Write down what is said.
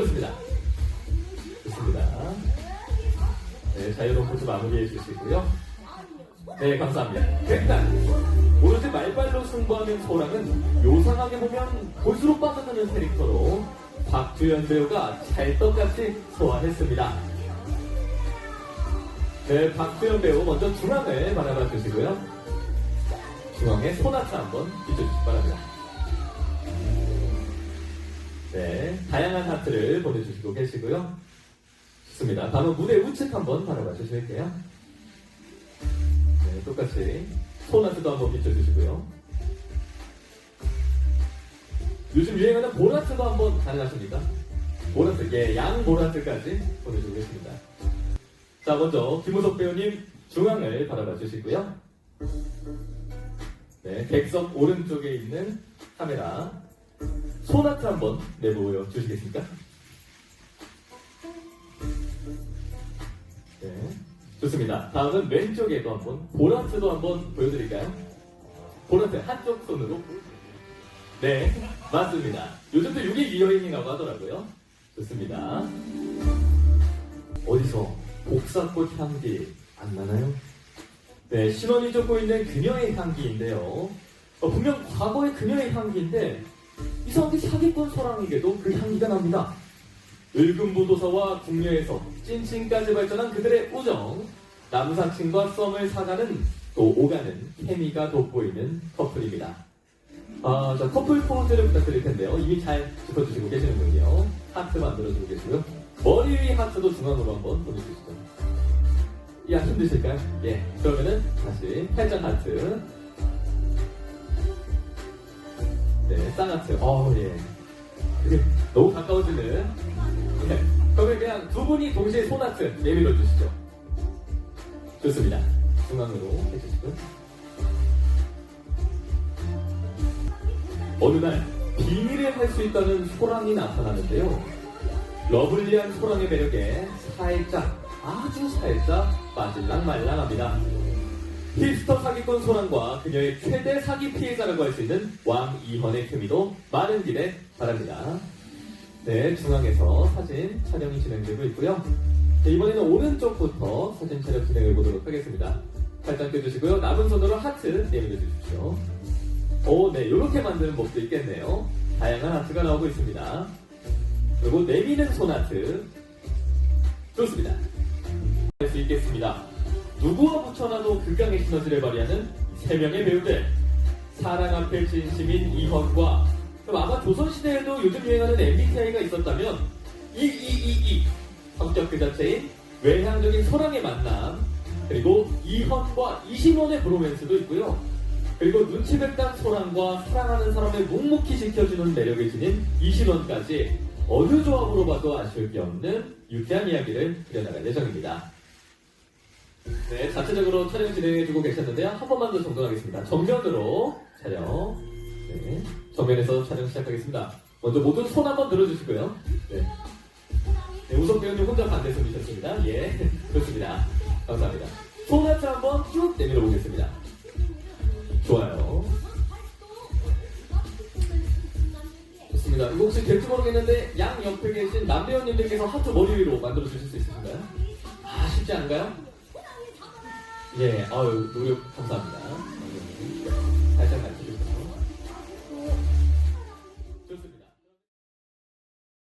그렇습니다. 좋습니다. 네, 포즈 마무리해 주시고요. 네, 감사합니다. 일단, 오로지 말발로 승부하는 소랑은 요상하게 보면 볼수록 빠져드는 캐릭터로 박주연 배우가 찰떡같이 소화했습니다. 네, 박주연 배우 먼저 중앙을 바라봐 주시고요. 중앙에 소나트 한번 비춰주시기 바랍니다. 다양한 하트를 보내주시고 계시고요. 좋습니다. 다음은 무대 우측 한번 바라봐 주실게요. 네, 똑같이 소나트도 한번 비춰주시고요. 요즘 유행하는 보라트도 한번 가능하십니까? 보라트, 예, 양 보라트까지 보내주고 계십니다. 자, 먼저 김우석 배우님 중앙을 바라봐 주시고요. 네, 객석 오른쪽에 있는 카메라 소나트 한번 내보여 주시겠습니까? 네, 좋습니다. 다음은 왼쪽에도 한번 보라트도 한번 보여드릴까요? 보라트 한쪽 손으로 네, 맞습니다. 요즘도 이게 유행이라고 하더라고요. 좋습니다. 어디서 복사꽃 향기 안 나나요? 네, 신원이 쫓고 있는 그녀의 향기인데요. 어, 분명 과거의 그녀의 향기인데 이상하게 사기꾼 소랑에게도 그 향기가 납니다. 을금부도서와 궁녀에서 찐친까지 발전한 그들의 우정, 남사친과 썸을 사가는 또 오가는 케미가 돋보이는 커플입니다. 아, 자, 커플 포즈를 부탁드릴 텐데요. 이미 잘 짚어주시고 계시는군요. 하트 만들어주고 계시고요. 머리 위 하트도 중앙으로 한번 보내주시죠. 야, 힘드실까요? 예. 그러면은 다시 팔짱 하트. 네, 쌍하트. 어, 예. 이게 너무 가까워지는. 네. 그러면 그냥 두 분이 동시에 손하트 내밀어 주시죠. 좋습니다. 중앙으로 해주시고요. 어느 날 비밀을 할 수 있다는 소랑이 나타나는데요. 러블리한 소랑의 매력에 살짝, 아주 살짝 빠질랑 말랑합니다. 힙스터 사기꾼 소랑과 그녀의 최대 사기 피해자라고 할 수 있는 왕이헌의 케미도 많은 기대 바랍니다. 네, 중앙에서 사진 촬영이 진행되고 있고요. 네, 이번에는 오른쪽부터 사진 촬영 진행해 보도록 하겠습니다. 살짝 껴주시고요. 남은 손으로 하트 내밀어 주십시오. 오, 네, 이렇게 만드는 법도 있겠네요. 다양한 하트가 나오고 있습니다. 그리고 내미는 손 하트. 좋습니다. 할 수 있겠습니다. 누구와 붙여놔도 극강의 시너지를 발휘하는 세 명의 배우들. 사랑 앞에 진심인 이헌과 그럼 아마 조선시대에도 요즘 유행하는 MBTI가 있었다면 이, 이, 이, 이 성격 그 자체인 외향적인 소랑의 만남 그리고 이헌과 이신원의 브로맨스도 있고요. 그리고 눈치 백단 소랑과 사랑하는 사람을 묵묵히 지켜주는 매력을 지닌 이신원까지 어느 조합으로 봐도 아쉬울 게 없는 유쾌한 이야기를 그려나갈 예정입니다. 네, 자체적으로 촬영 진행해주고 계셨는데요. 한 번만 더 정돈하겠습니다. 정면으로 촬영. 네, 정면에서 촬영 시작하겠습니다. 먼저 모두 손 한번 들어주시고요. 네. 네, 우석 배우님 혼자 반대 손이셨습니다. 예, 좋습니다. 감사합니다. 손 하트 한번 쭉 내밀어 보겠습니다. 좋아요. 좋습니다. 이거 혹시 될지 모르겠는데 양 옆에 계신 남배우님들께서 하트 머리 위로 만들어 주실 수 있으신가요? 아 쉽지 않은가요? 예, 아유, 노력 감사합니다.